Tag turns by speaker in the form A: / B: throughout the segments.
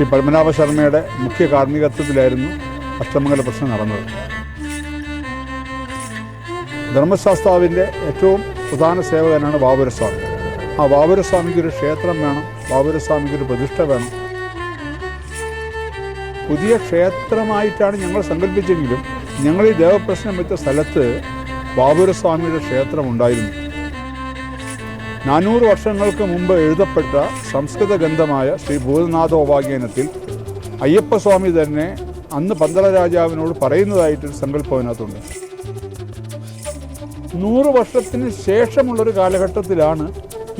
A: ശ്രീ പത്മനാഭ ശർമ്മയുടെ മുഖ്യ കാർമ്മികത്വത്തിലായിരുന്നു അഷ്ടമംഗല പ്രശ്നം നടന്നത്. ധർമ്മശാസ്താവിന്റെ ഏറ്റവും പ്രധാന സേവകനാണ് ബാബുരസ്വാമി ആ ബാബുരസ്വാമിക്ക് ഒരു ക്ഷേത്രം വേണം ബാബുരസ്വാമിക്ക് ഒരു പ്രതിഷ്ഠ വേണം. പുതിയ ക്ഷേത്രമായിട്ടാണ് ഞങ്ങൾ സങ്കല്പിച്ചെങ്കിലും ഞങ്ങൾ ഈ ദേവപ്രശ്നം വെച്ച സ്ഥലത്ത് ബാബുരസ്വാമിയുടെ ക്ഷേത്രം ഉണ്ടായിരുന്നു. നാനൂറ് വർഷങ്ങൾക്ക് മുമ്പ് എഴുതപ്പെട്ട സംസ്കൃത ഗ്രന്ഥമായ ശ്രീ ഭൂതനാഥോപാഖ്യാനത്തിൽ അയ്യപ്പസ്വാമി തന്നെ അന്ന് പന്തള രാജാവിനോട് പറയുന്നതായിട്ടൊരു സങ്കല്പം അതിനകത്തുണ്ട്. നൂറ് വർഷത്തിന് ശേഷമുള്ളൊരു കാലഘട്ടത്തിലാണ്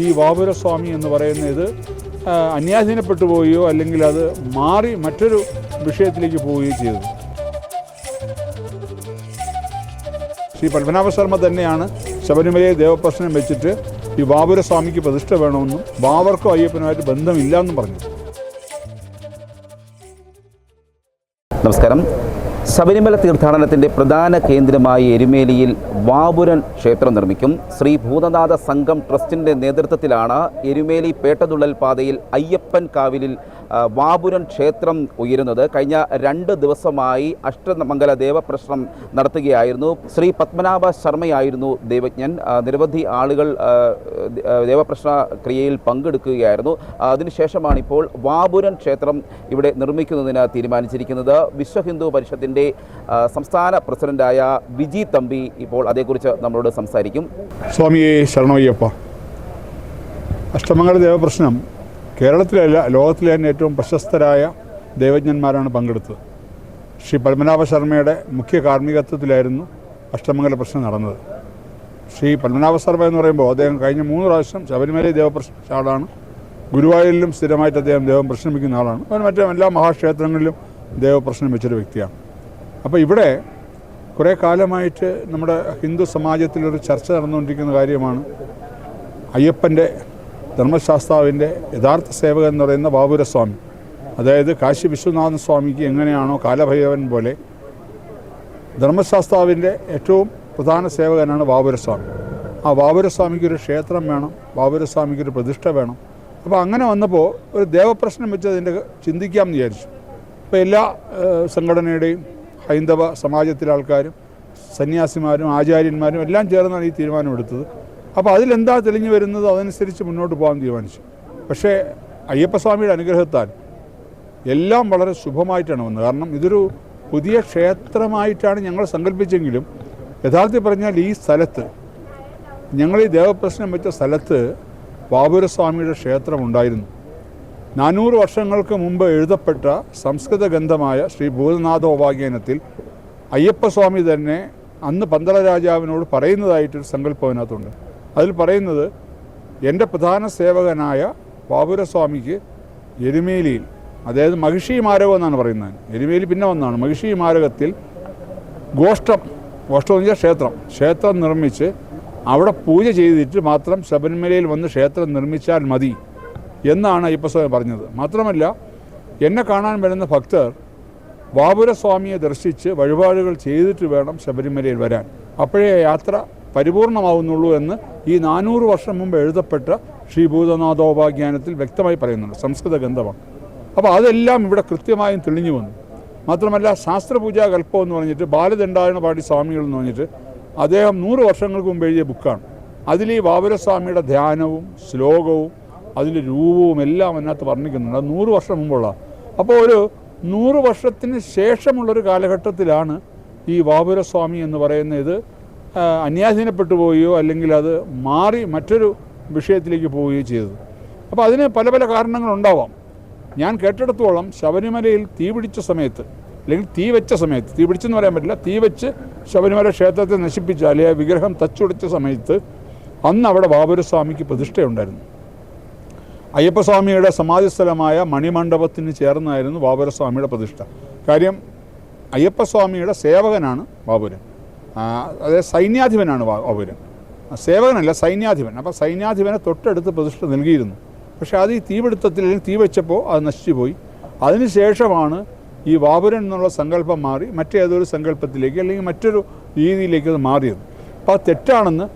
A: ഈ വാപുരസ്വാമി എന്ന് പറയുന്ന ഇത് അന്യാധീനപ്പെട്ടു പോവുകയോ അല്ലെങ്കിൽ അത് മാറി മറ്റൊരു വിഷയത്തിലേക്ക് പോവുകയോ ചെയ്തത്. ശ്രീ പത്മനാഭ ശർമ്മ തന്നെയാണ് ശബരിമലയെ ദേവപ്രശ്നം വെച്ചിട്ട് ഈ ബാബുരസ്വാമിക്ക് പ്രതിഷ്ഠ വേണമെന്നും ബാബർക്കും അയ്യപ്പനുമായിട്ട് ബന്ധമില്ല എന്നും പറഞ്ഞു.
B: നമസ്കാരം. ശബരിമല തീർത്ഥാടനത്തിന്റെ പ്രധാന കേന്ദ്രമായ എരുമേലിയിൽ വാപുരൻ ക്ഷേത്രം നിർമ്മിക്കും. ശ്രീ ഭൂതനാഥ സംഘം ട്രസ്റ്റിന്റെ നേതൃത്വത്തിലാണ് എരുമേലി പേട്ടതുള്ളൽ പാതയിൽ അയ്യപ്പൻ കാവിലിൽ വാപുരൻ ക്ഷേത്രം ഉയരുന്നത് കഴിഞ്ഞ രണ്ട് ദിവസമായി അഷ്ടമംഗല ദേവപ്രശ്നം നടത്തുകയായിരുന്നു. ശ്രീ പത്മനാഭ ശർമ്മയായിരുന്നു ദേവജ്ഞൻ. നിരവധി ആളുകൾ ദേവപ്രശ്ന ക്രിയയിൽ പങ്കെടുക്കുകയായിരുന്നു. അതിനുശേഷമാണ് ഇപ്പോൾ വാപുരൻ ക്ഷേത്രം ഇവിടെ നിർമ്മിക്കുന്നതിന് തീരുമാനിച്ചിരിക്കുന്നത്. വിശ്വ ഹിന്ദു പരിഷത്തിന്റെ സംസ്ഥാന പ്രസിഡന്റായ വിജി തമ്പി ഇപ്പോൾ അതേക്കുറിച്ച് നമ്മളോട് സംസാരിക്കും.
A: സ്വാമിയെ ശരണയ്യപ്പ. അഷ്ടമംഗല ദേവപ്രശ്നം കേരളത്തിലല്ല ലോകത്തിലെ തന്നെ ഏറ്റവും പ്രശസ്തരായ ദേവജ്ഞന്മാരാണ് പങ്കെടുത്തത്. ശ്രീ പത്മനാഭ ശർമ്മയുടെ മുഖ്യ കാർമ്മികത്വത്തിലായിരുന്നു അഷ്ടമംഗല പ്രശ്നം നടന്നത്. ശ്രീ പത്മനാഭ ശർമ്മ എന്ന് പറയുമ്പോൾ അദ്ദേഹം കഴിഞ്ഞ മൂന്ന് പ്രാവശ്യം ശബരിമല ദേവപ്രശ്ന ആളാണ് ഗുരുവായൂരിലും സ്ഥിരമായിട്ട് അദ്ദേഹം ദേവം പ്രശ്നമിക്കുന്ന ആളാണ്. അവൻ മറ്റേ എല്ലാ മഹാക്ഷേത്രങ്ങളിലും ദേവപ്രശ്നം വെച്ചൊരു വ്യക്തിയാണ്. അപ്പോൾ ഇവിടെ കുറേ കാലമായിട്ട് നമ്മുടെ ഹിന്ദു സമാജത്തിലൊരു ചർച്ച നടന്നുകൊണ്ടിരിക്കുന്ന കാര്യമാണ് അയ്യപ്പന്റെ ധർമ്മശാസ്താവിന്റെ യഥാർത്ഥ സേവകൻ എന്ന് പറയുന്ന ബാബുരസ്വാമി. അതായത് കാശി വിശ്വനാഥൻ സ്വാമിക്ക് എങ്ങനെയാണോ കാലഭൈരവൻ പോലെ ധർമ്മശാസ്താവിന്റെ ഏറ്റവും പ്രധാന സേവകനാണ് ബാബുരസ്വാമി. ആ ബാബുരസ്വാമിക്ക് ഒരു ക്ഷേത്രം വേണം ബാബുരസ്വാമിക്ക് ഒരു പ്രതിഷ്ഠ വേണം. അപ്പോൾ അങ്ങനെ വന്നപ്പോൾ ഒരു ദേവപ്രശ്നം വെച്ച് അതിന്റെ ചിന്തിക്കാമെന്ന് വിചാരിച്ചു. അപ്പോൾ എല്ലാ സംഘടനയുടെയും ഹൈന്ദവ സമാജത്തിലെ ആൾക്കാരും സന്യാസിമാരും ആചാര്യന്മാരും എല്ലാം ചേർന്നാണ് ഈ തീരുമാനമെടുത്തത് അപ്പോൾ അതിലെന്താ തെളിഞ്ഞു വരുന്നത്? അതനുസരിച്ച് മുന്നോട്ട് പോകാൻ തീരുമാനിച്ചു. പക്ഷേ അയ്യപ്പസ്വാമിയുടെ അനുഗ്രഹത്താൽ എല്ലാം വളരെ ശുഭമായിട്ടാണ് വന്നത്. കാരണം ഇതൊരു പുതിയ ക്ഷേത്രമായിട്ടാണ് ഞങ്ങൾ സങ്കല്പിച്ചെങ്കിലും യഥാർത്ഥത്തിൽ പറഞ്ഞാൽ ഈ സ്ഥലത്ത് ഞങ്ങൾ ഈ ദേവപ്രശ്നം വെച്ച സ്ഥലത്ത് ബാബുരസ്വാമിയുടെ ക്ഷേത്രം ഉണ്ടായിരുന്നു നാനൂറ് വർഷങ്ങൾക്ക് മുമ്പ് എഴുതപ്പെട്ട സംസ്കൃത ഗ്രന്ഥമായ ശ്രീ ഭൂതനാഥോപാഖ്യാനത്തിൽ അയ്യപ്പസ്വാമി തന്നെ അന്ന് പന്തള രാജാവിനോട് പറയുന്നതായിട്ടൊരു സങ്കല്പം അതിനകത്തുണ്ട്. അതിൽ പറയുന്നത് എന്റെ പ്രധാന സേവകനായ ബാബുരസ്വാമിക്ക് എരുമേലിയിൽ അതായത് മഹിഷി മാരകം എന്നാണ് പറയുന്നത്. എരുമേലി പിന്നെ ഒന്നാണ് മഹിഷി മാരകത്തിൽ ഗോഷ്ടം ഗോഷ്ടം എന്ന് വെച്ചാൽ ക്ഷേത്രം. ക്ഷേത്രം നിർമ്മിച്ച് അവിടെ പൂജ ചെയ്തിട്ട് മാത്രം ശബരിമലയിൽ വന്ന് ക്ഷേത്രം നിർമ്മിച്ചാൽ മതി എന്നാണ് അയ്യപ്പസ്വാമി പറഞ്ഞത്. മാത്രമല്ല എന്നെ കാണാൻ വരുന്ന ഭക്തർ ബാബുരസ്വാമിയെ ദർശിച്ച് വഴിപാടുകൾ ചെയ്തിട്ട് വേണം ശബരിമലയിൽ വരാൻ. അപ്പോഴേ യാത്ര പരിപൂർണമാവുന്നുള്ളൂ എന്ന് ഈ നാനൂറ് വർഷം മുമ്പ് എഴുതപ്പെട്ട ശ്രീ ഭൂതനാഥോപാഖ്യാനത്തിൽ വ്യക്തമായി പറയുന്നുണ്ട്. സംസ്കൃത ഗന്ധമാണ്. അപ്പോൾ അതെല്ലാം ഇവിടെ കൃത്യമായും തെളിഞ്ഞു വന്നു. മാത്രമല്ല ശാസ്ത്രപൂജാ കൽപ്പം എന്ന് പറഞ്ഞിട്ട് ബാലദണ്ഡായണപാടി സ്വാമികൾ എന്ന് പറഞ്ഞിട്ട് അദ്ദേഹം നൂറ് വർഷങ്ങൾക്ക് മുമ്പ് എഴുതിയ ബുക്കാണ്. അതിൽ ഈ ബാബുരസ്വാമിയുടെ ധ്യാനവും ശ്ലോകവും അതിന്റെ രൂപവും എല്ലാം അതിനകത്ത് വർണിക്കുന്നുണ്ട്. അത് നൂറ് വർഷം മുമ്പുള്ള. അപ്പോൾ ഒരു നൂറ് വർഷത്തിന് ശേഷമുള്ളൊരു കാലഘട്ടത്തിലാണ് ഈ ബാബുരസ്വാമി എന്ന് പറയുന്ന ഇത് അന്യാധീനപ്പെട്ടു പോവുകയോ അല്ലെങ്കിൽ അത് മാറി മറ്റൊരു വിഷയത്തിലേക്ക് പോവുകയോ ചെയ്തത്. അപ്പോൾ അതിന് പല പല കാരണങ്ങളുണ്ടാവാം. ഞാൻ കേട്ടിടത്തോളം ശബരിമലയിൽ തീ പിടിച്ച സമയത്ത് അല്ലെങ്കിൽ തീ വെച്ച സമയത്ത് തീ പിടിച്ചെന്ന് പറയാൻ പറ്റില്ല തീ വെച്ച് ശബരിമല ക്ഷേത്രത്തെ നശിപ്പിച്ച അല്ലെങ്കിൽ വിഗ്രഹം തച്ചുടച്ച സമയത്ത് അന്ന് അവിടെ ബാബുരസ്വാമിക്ക് പ്രതിഷ്ഠയുണ്ടായിരുന്നു. അയ്യപ്പസ്വാമിയുടെ സമാധിസ്ഥലമായ മണിമണ്ഡപത്തിന് ചേർന്നായിരുന്നു ബാബുരസ്വാമിയുടെ പ്രതിഷ്ഠ. കാര്യം അയ്യപ്പസ്വാമിയുടെ സേവകനാണ് ബാബുരൻ. അതായത് സൈന്യാധിപനാണ് ആ, സേവകനല്ല സൈന്യാധിപൻ. അപ്പോൾ സൈന്യാധിപനെ തൊട്ടടുത്ത് പ്രതിഷ്ഠ നൽകിയിരുന്നു. പക്ഷേ അത് ഈ തീപിടുത്തത്തിൽ തീ വെച്ചപ്പോൾ അത് നശിച്ചുപോയി അതിനുശേഷമാണ് ഈ വാപുരൻ എന്നുള്ള സങ്കല്പം മാറി മറ്റേതൊരു സങ്കല്പത്തിലേക്ക് അല്ലെങ്കിൽ മറ്റൊരു രീതിയിലേക്ക് അത് മാറിയത്. അപ്പോൾ അത് തെറ്റാണെന്ന്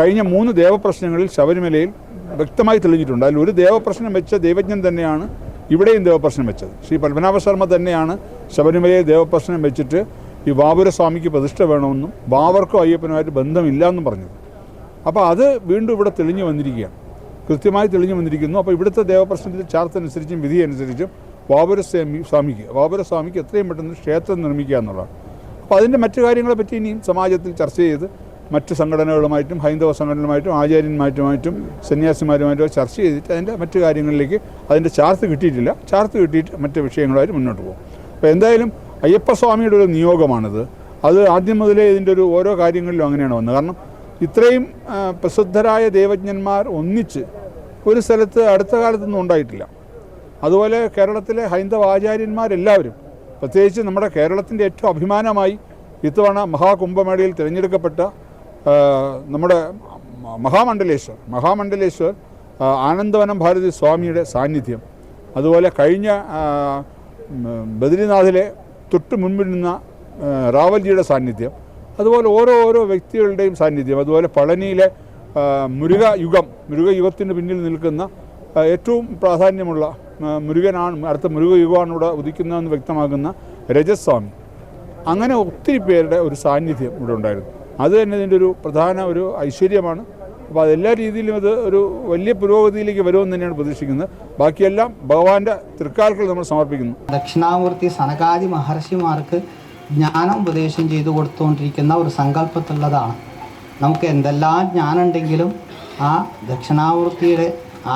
A: കഴിഞ്ഞ മൂന്ന് ദേവപ്രശ്നങ്ങളിൽ ശബരിമലയിൽ വ്യക്തമായി തെളിഞ്ഞിട്ടുണ്ട്. അതിൽ ഒരു ദേവപ്രശ്നം വെച്ച ദൈവജ്ഞൻ തന്നെയാണ് ഇവിടെയും ദേവപ്രശ്നം വെച്ചത്. ശ്രീ പത്മനാഭ ശർമ്മ തന്നെയാണ് ശബരിമലയിൽ ദേവപ്രശ്നം വെച്ചിട്ട് ഈ ബാബുരസ്വാമിക്ക് പ്രതിഷ്ഠ വേണമെന്നും ബാബർക്കും അയ്യപ്പനുമായിട്ട് ബന്ധമില്ല എന്നും പറഞ്ഞത്. അപ്പോൾ അത് വീണ്ടും ഇവിടെ തെളിഞ്ഞു വന്നിരിക്കുകയാണ്. കൃത്യമായി തെളിഞ്ഞു വന്നിരിക്കുന്നു. അപ്പോൾ ഇവിടുത്തെ ദേവപ്രശ്നത്തിൽ ചാർത്തനുസരിച്ചും വിധി അനുസരിച്ചും വാപുരസ്വാമി സ്വാമിക്ക് ബാബുരസ്വാമിക്ക് എത്രയും പെട്ടെന്ന് ക്ഷേത്രം നിർമ്മിക്കുക എന്നുള്ളതാണ്. അപ്പോൾ അതിന്റെ മറ്റു കാര്യങ്ങളെ പറ്റി ഇനിയും സമാജത്തിൽ ചർച്ച ചെയ്ത് മറ്റ് സംഘടനകളുമായിട്ടും ഹൈന്ദവ സംഘടനകളുമായിട്ടും ആചാര്യന്മാരുമായിട്ടും സന്യാസിമാരുമായിട്ടും ചർച്ച ചെയ്തിട്ട് അതിന്റെ മറ്റു കാര്യങ്ങളിലേക്ക് അതിന്റെ ചാർത്ത് കിട്ടിയിട്ടില്ല. ചാർത്ത് കിട്ടിയിട്ട് മറ്റ് വിഷയങ്ങളായിട്ട് മുന്നോട്ട് പോകും. അപ്പോൾ എന്തായാലും അയ്യപ്പസ്വാമിയുടെ ഒരു നിയോഗമാണിത്. അത് ആദ്യം മുതലേ ഇതിന്റെ ഒരു ഓരോ കാര്യങ്ങളിലും അങ്ങനെയാണ് വന്നത്. കാരണം ഇത്രയും പ്രസിദ്ധരായ ദേവജ്ഞന്മാർ ഒന്നിച്ച് ഒരു സ്ഥലത്ത് അടുത്ത കാലത്തൊന്നും ഉണ്ടായിട്ടില്ല. അതുപോലെ കേരളത്തിലെ ഹൈന്ദവ ആചാര്യന്മാരെല്ലാവരും പ്രത്യേകിച്ച് നമ്മുടെ കേരളത്തിന്റെ ഏറ്റവും അഭിമാനമായി ഇത്തവണ മഹാകുംഭമേളയിൽ തിരഞ്ഞെടുക്കപ്പെട്ട നമ്മുടെ മഹാമണ്ഡലേശ്വർ മഹാമണ്ഡലേശ്വർ ആനന്ദവനം ഭാരതി സ്വാമിയുടെ സാന്നിധ്യം. അതുപോലെ കഴിഞ്ഞ ബദ്രിനാഥിലെ തൊട്ട് മുൻപിൽ നിന്ന റാവൽജിയുടെ സാന്നിധ്യം അതുപോലെ ഓരോ ഓരോ വ്യക്തികളുടെയും സാന്നിധ്യം അതുപോലെ പളനിയിലെ മുരുക യുഗം മുരുക യുഗത്തിന് പിന്നിൽ നിൽക്കുന്ന ഏറ്റവും പ്രാധാന്യമുള്ള മുരുകനാണ് അടുത്ത മുരുക യുഗമാണ് ഇവിടെ ഉദിക്കുന്നതെന്ന് വ്യക്തമാക്കുന്ന രജസ്വാമി. അങ്ങനെ ഒത്തിരി പേരുടെ ഒരു സാന്നിധ്യം ഇവിടെ ഉണ്ടായിരുന്നു. അത് തന്നെ ഇതിന്റെ ഒരു പ്രധാന ഒരു ഐശ്വര്യമാണ്. അപ്പോൾ അതെല്ലാ രീതിയിലും ഇത് ഒരു വലിയ പുരോഗതിയിലേക്ക് വരുമെന്ന് തന്നെയാണ് പ്രതീക്ഷിക്കുന്നത്. ബാക്കിയെല്ലാം ഭഗവാന്റെ തൃക്കാൽക്കൾ നമ്മൾ സമർപ്പിക്കുന്നു.
C: ദക്ഷിണാമൂർത്തി സനകാദി മഹർഷിമാർക്ക് ജ്ഞാനം ഉപദേശം ചെയ്തു കൊടുത്തുകൊണ്ടിരിക്കുന്ന ഒരു സങ്കല്പത്തുള്ളതാണ് നമുക്ക് എന്തെല്ലാം ജ്ഞാനുണ്ടെങ്കിലും ആ ദക്ഷിണാമൂർത്തിയുടെ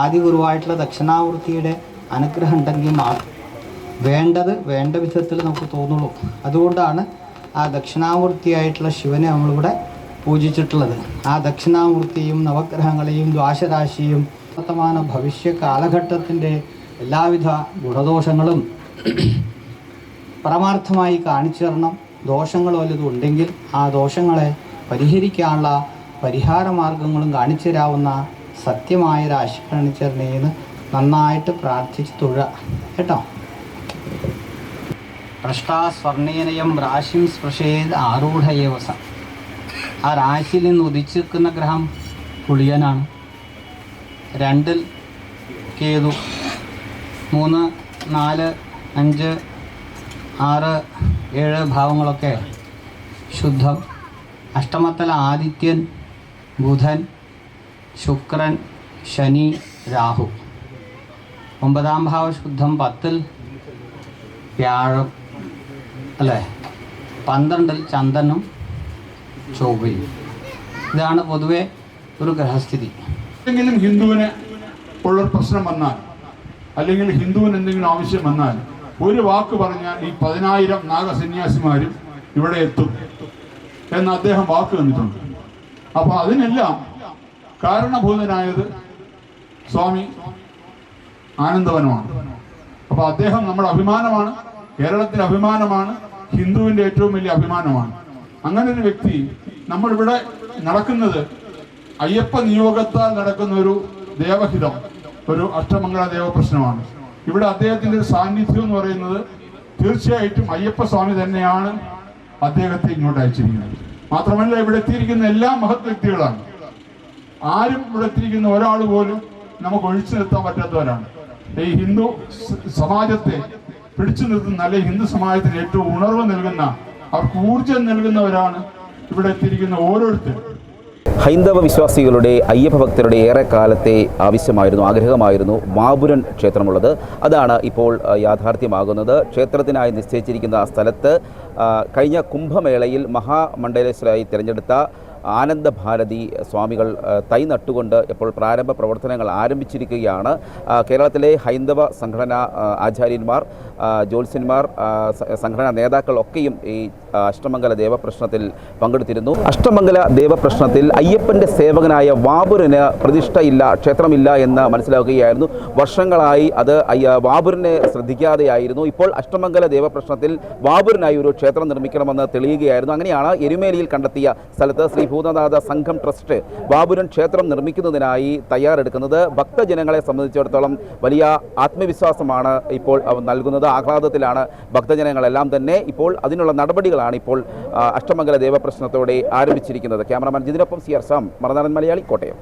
C: ആദി ഗുരുവായിട്ടുള്ള ദക്ഷിണാമൂർത്തിയുടെ അനുഗ്രഹം ഉണ്ടെങ്കിൽ മാത്രം വേണ്ടത് വേണ്ട വിധത്തിൽ നമുക്ക് തോന്നുള്ളൂ. അതുകൊണ്ടാണ് ആ ദക്ഷിണാമൂർത്തിയായിട്ടുള്ള ശിവനെ നമ്മളിവിടെ പൂജിച്ചിട്ടുള്ളത്. ആ ദക്ഷിണാമൂർത്തിയും നവഗ്രഹങ്ങളെയും ദ്വാശരാശിയും വർത്തമാന ഭവിഷ്യ കാലഘട്ടത്തിന്റെ എല്ലാവിധ ഗുണദോഷങ്ങളും പരമാർത്ഥമായി കാണിച്ചു തരണം ദോഷങ്ങൾ വല്ലതും ഉണ്ടെങ്കിൽ ആ ദോഷങ്ങളെ പരിഹരിക്കാനുള്ള പരിഹാര മാർഗങ്ങളും കാണിച്ചു തരാവുന്ന സത്യമായ രാശി കാണിച്ചു തരണേന്ന് നന്നായിട്ട് പ്രാർത്ഥിച്ച് തുഴ. കേട്ടോ? ഭ്രഷ്ടാസ്വർണീനയം രാശിം സ്പൃശേത് ആരൂഢയേവസ. ആ രാശിയിൽ നിന്ന് ഉദിച്ചു നിൽക്കുന്ന ഗ്രഹം പുളിയനാണ്. രണ്ടിൽ കേതു മൂന്ന് നാല് അഞ്ച് ആറ് ഏഴ് ഭാവങ്ങളൊക്കെ ശുദ്ധം. അഷ്ടമത്തല ആദിത്യൻ ബുധൻ ശുക്രൻ ശനി രാഹു. ഒമ്പതാം ഭാവ ശുദ്ധം പത്തിൽ വ്യാഴം അല്ലേ? പന്ത്രണ്ടിൽ ചന്ദനും ചൊവ്വയും ഇതാണ് പൊതുവെ ഒരു ഗ്രഹസ്ഥിതി.
A: എന്തെങ്കിലും ഹിന്ദുവിന് ഉള്ളൊരു പ്രശ്നം വന്നാൽ അല്ലെങ്കിൽ ഹിന്ദുവിന് എന്തെങ്കിലും ആവശ്യം വന്നാൽ ഒരു വാക്ക് പറഞ്ഞാൽ ഈ പതിനായിരം നാഗസന്യാസിമാരും ഇവിടെ എത്തും എന്ന് അദ്ദേഹം വാക്ക് തന്നിട്ടുണ്ട്. അപ്പോൾ അതിനെല്ലാം കാരണഭൂതനായത് സ്വാമി ആനന്ദവനമാണ്. അപ്പോൾ അദ്ദേഹം നമ്മുടെ അഭിമാനമാണ് കേരളത്തിന്റെ അഭിമാനമാണ് ഹിന്ദുവിന്റെ ഏറ്റവും വലിയ അഭിമാനമാണ്. അങ്ങനെ ഒരു വ്യക്തി നമ്മളിവിടെ നടക്കുന്നത് അയ്യപ്പ നിയോഗത്താൽ നടക്കുന്ന ഒരു ദേവഹിതം ഒരു അഷ്ടമംഗള ദേവ പ്രശ്നമാണ്. ഇവിടെ അദ്ദേഹത്തിന്റെ ഒരു സാന്നിധ്യം എന്ന് പറയുന്നത് തീർച്ചയായിട്ടും അയ്യപ്പ സ്വാമി തന്നെയാണ് അദ്ദേഹത്തെ ഇങ്ങോട്ട് അയച്ചിരിക്കുന്നത്. മാത്രമല്ല ഇവിടെ എത്തിയിരിക്കുന്ന എല്ലാ മഹത് വ്യക്തികളാണ്. ആരും ഇവിടെ എത്തിയിരിക്കുന്ന ഒരാൾ പോലും നമുക്ക് ഒഴിച്ചു നിർത്താൻ പറ്റാത്തവരാണ്. ഈ ഹിന്ദു സമാജത്തെ പിടിച്ചു നിർത്തുന്ന അല്ലെങ്കിൽ ഹിന്ദു സമാജത്തിന് ഏറ്റവും ഉണർവ് നൽകുന്ന അവർക്ക് ഊർജം നൽകുന്നവരാണ് ഇവിടെ എത്തിയിരിക്കുന്ന ഓരോരുത്തരും.
B: ഹൈന്ദവ വിശ്വാസികളുടെ അയ്യപ്പ ഭക്തരുടെ ഏറെ കാലത്തെ ആവശ്യമായിരുന്നു ആഗ്രഹമായിരുന്നു മാപുരൻ ക്ഷേത്രമുള്ളത്. അതാണ് ഇപ്പോൾ യാഥാർത്ഥ്യമാകുന്നത്. ക്ഷേത്രത്തിനായി നിശ്ചയിച്ചിരിക്കുന്ന സ്ഥലത്ത് കഴിഞ്ഞ കുംഭമേളയിൽ മഹാമണ്ഡലേശ്വരായി തിരഞ്ഞെടുത്ത ആനന്ദഭാരതി സ്വാമികൾ തൈ നട്ടുകൊണ്ട് ഇപ്പോൾ പ്രാരംഭ പ്രവർത്തനങ്ങൾ ആരംഭിച്ചിരിക്കുകയാണ്. കേരളത്തിലെ ഹൈന്ദവ സംഘടനാ ആചാര്യന്മാർ ജ്യോത്സ്യന്മാർ സംഘടനാ നേതാക്കൾ ഒക്കെയും ഈ അഷ്ടമംഗല ദേവപ്രശ്നത്തിൽ പങ്കെടുത്തിരുന്നു. അഷ്ടമംഗല ദേവപ്രശ്നത്തിൽ അയ്യപ്പന്റെ സേവകനായ വാബുരന് പ്രതിഷ്ഠയില്ല ക്ഷേത്രമില്ല എന്ന് മനസ്സിലാക്കുകയായിരുന്നു വർഷങ്ങളായി അത് വാബുരനെ ശ്രദ്ധിക്കാതെയായിരുന്നു. ഇപ്പോൾ അഷ്ടമംഗല ദേവപ്രശ്നത്തിൽ വാബുരനായി ഒരു ക്ഷേത്രം നിർമ്മിക്കണമെന്ന് തെളിയുകയായിരുന്നു. അങ്ങനെയാണ് എരുമേലിയിൽ കണ്ടെത്തിയ സ്ഥലത്ത് ശ്രീ ഭൂതനാഥ സംഘം ട്രസ്റ്റ് ബാബുരൻ ക്ഷേത്രം നിർമ്മിക്കുന്നതിനായി തയ്യാറെടുക്കുന്നത്. ഭക്തജനങ്ങളെ സംബന്ധിച്ചിടത്തോളം വലിയ ആത്മവിശ്വാസമാണ് ഇപ്പോൾ നൽകുന്നത്. ആഹ്ലാദത്തിലാണ് ഭക്തജനങ്ങളെല്ലാം തന്നെ ഇപ്പോൾ അതിനുള്ള നടപടികളാണ് ഇപ്പോൾ അഷ്ടമംഗല ദേവപ്രശ്നത്തോടെ ആരംഭിച്ചിരിക്കുന്നത്. Cameraman ജിതിനൊപ്പം C R Sam Marunadan Malayali Kottayam.